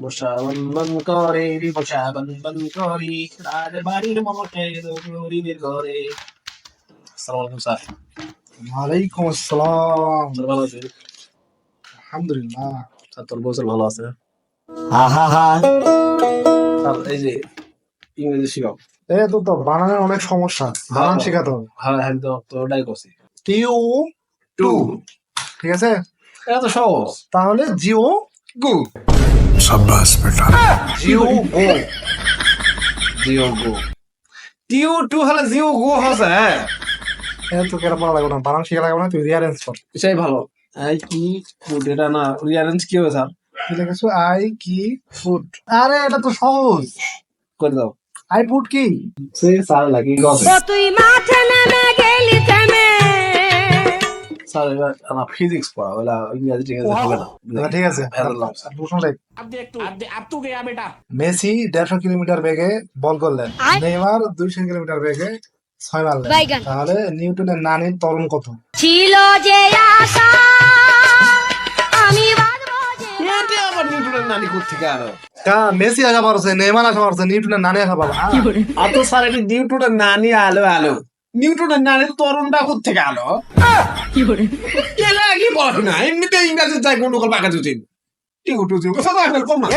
করে রে করি রাজ বাড়ির মমকে গরিবের ঘরে আসসালামু আলাইকুম স্যার ওয়ালাইকুম আসসালাম স্যার ভালো আছেন আলহামদুলিল্লাহ স্যার তোর বছর ভালো আছে আহা হা স্যার এই যে ইংরেজি শিখাও। এ তো তো বানানের অনেক সমস্যা। বানান হ্যাঁ। শেখাতে হবে। হ্যাঁ হ্যাঁ তো ওটাই করছি। টিউ টু। ঠিক আছে? এটা তো সহজ। তাহলে জিও গু। জিও গো। জিও গো। টিউ টু হলে জিও গো হচ্ছে হ্যাঁ। এ তো কেন পড়া লাগবে না? বানান শেখা লাগবে না তুই রিয়ারেঞ্জ কর। এটাই ভালো। এই কি ফুড এটা না রিয়ারেঞ্জ কি হবে স্যার? লিখেছো আই কি ফুড আরে এটা তো সহজ। করে দাও। আই ফুড কি? সে স্যার লাগি গবে তুই মাঠে নেমে স্যার এবার আমার ফিজিক্স পড়া ওলা ইংরেজি ঠিক আছে হবে না। ঠিক আছে। ভেজাল লাভ। আর প্রশ্ন দেখ মেসি দেড়শো কিলোমিটার বেগে বল করলেন। নেইমার কিলোমিটার বেগে ছয় মারলেন। তাহলে নিউটনের নানির ত্বরণ কত? ছিল যে আশা আমি নানি কা মেসি আসা পারছে নেইমার আসা পারছে নিউটনের নানি আসা পারবে আর তো স্যার এটা নিউটনের নানি আলো আলো। নিউটনের নানি তরুণটা কোথেকে আলো? কেলা কি পড়াশোনা এমনিতে ইংরাজি চাই গন্ডগোল পাকা জুচিন টিউ টু জিও কথা কম না